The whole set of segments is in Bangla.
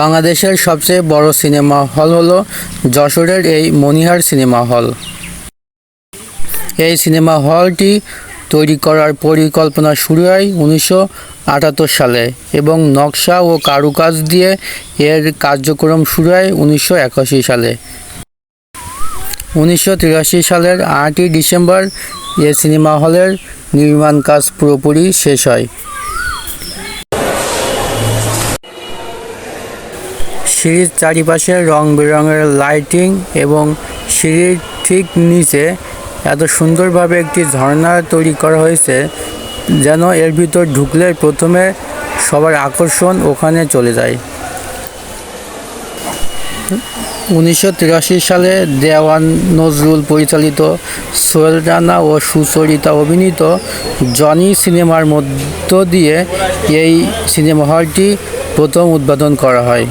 বাংলাদেশের সবচেয়ে বড় সিনেমা হল হলো যশোরের এই মনিহার সিনেমা হল। এই সিনেমা হলটি তৈরি করার পরিকল্পনা শুরু হয় উনিশশো আটাত্তর সালে এবং নকশা ও কারুকাজ দিয়ে এর কার্যক্রম শুরু হয় উনিশশো একাশি সালে। উনিশশো তিরাশি সালের আটই ডিসেম্বর এ সিনেমা হলের নির্মাণ কাজ পুরোপুরি শেষ হয়। সিঁড়ির চারিপাশে রং বেরঙের লাইটিং এবং সিঁড়ির ঠিক নিচে এত সুন্দরভাবে একটি ঝর্ণা তৈরি করা হয়েছে যেন এর ভিতর ঢুকলে প্রথমে সবার আকর্ষণ ওখানে চলে যায়। উনিশশো তিরাশি সালে দেওয়ান নজরুল পরিচালিত সোহেল রানা ও সুচরিতা অভিনীত জনি সিনেমার মধ্য দিয়ে এই সিনেমা হলটি প্রথম উদ্বোধন করা হয়।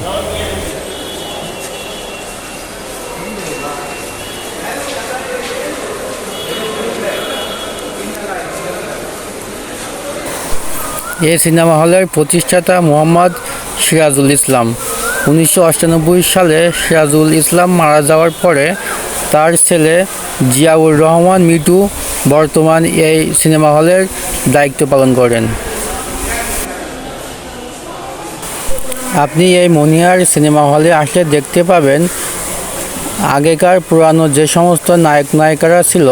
এ সিনেমা হলের প্রতিষ্ঠাতা মোহাম্মদ সিরাজুল ইসলাম। উনিশশো আটানব্বই সালে সিরাজুল ইসলাম মারা যাওয়ার পরে তার ছেলে জিয়াউর রহমান মিটু বর্তমান এই সিনেমা হলের দায়িত্ব পালন করেন। আপনি এই মনিহার সিনেমা হলে আসলে দেখতে পাবেন, আগেকার পুরানো যে সমস্ত নায়ক নায়িকারা ছিল,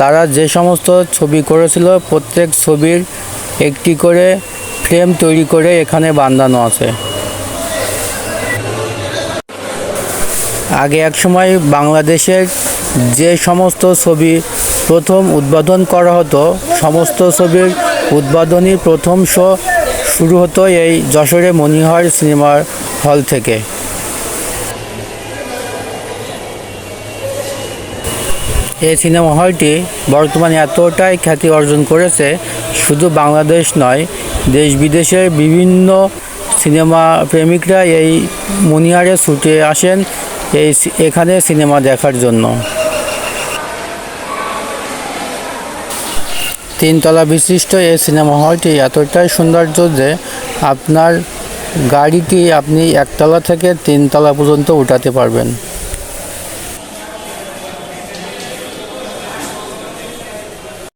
তারা যে সমস্ত ছবি করেছিল, প্রত্যেক ছবির একটি করে ফ্রেম তৈরি করে এখানে বাঁধানো আছে। আগে এক সময় বাংলাদেশের যে সমস্ত ছবি প্রথম উদ্বোধন করা হতো, সমস্ত ছবির উদ্বোধনী প্রথম শো শুরু হতো এই যশোরে মনিহার সিনেমার হল থেকে। এই সিনেমা হলটি বর্তমানে এতটাই খ্যাতি অর্জন করেছে, শুধু বাংলাদেশ নয় দেশ বিদেশের বিভিন্ন সিনেমা প্রেমিকরা এই মনিহারে ছুটে আসেন এই এখানে সিনেমা দেখার জন্য। তিনতলা বিশিষ্ট এই সিনেমা হলটি এতটাই সৌন্দর্য যে আপনার গাড়িটি আপনি একতলা থেকে তিনতলা পর্যন্ত উঠাতে পারবেন।